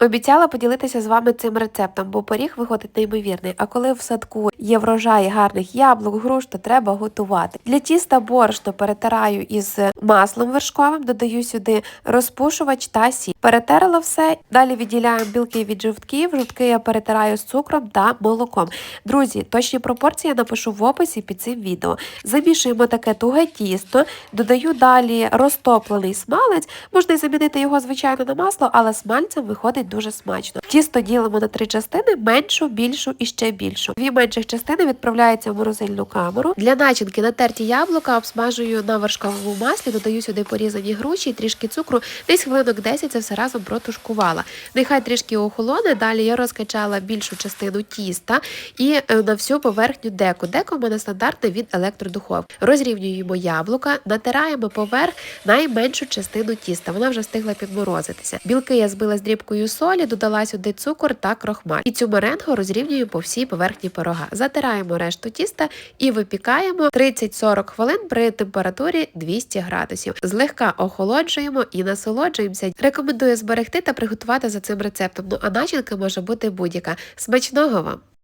Обіцяла поділитися з вами цим рецептом, бо пиріг виходить неймовірний. А коли в садку є врожай гарних яблук, груш, то треба готувати. Для тіста борошно перетираю із маслом вершковим, додаю сюди розпушувач та сіль. Перетерла все. Далі відділяємо білки від жовтків. Жовтки я перетираю з цукром та молоком. Друзі, точні пропорції я напишу в описі під цим відео. Замішуємо таке туге тісто, додаю далі розтоплений смалець. Можна замінити його звичайно на масло, але смальцем виходить дуже смачно. Тісто ділимо на три частини: меншу, більшу і ще більшу. Дві менших частини відправляються в морозильну камеру. Для начинки натерті яблука обсмажую на вершковому маслі, додаю сюди порізані груші, трішки цукру. Десь хвилинок 10 це все разом протушкувала. Нехай трішки охолоне. Далі я розкачала більшу частину тіста і е, на всю поверхню деку. Деко в мене стандартне від електродуховки. Розрівнюємо яблука, натираємо поверх найменшу частину тіста. Вона вже встигла підморозитися. Білки я збила з дрібкою солі, додала сюди цукор та крохмаль. І цю меренгу розрівнюю по всій поверхні пирога. Затираємо решту тіста і випікаємо 30-40 хвилин при температурі 200 градусів. Злегка охолоджуємо і насолоджуємося. Рекомендую зберегти та приготувати за цим рецептом. Ну а начинка може бути будь-яка. Смачного вам!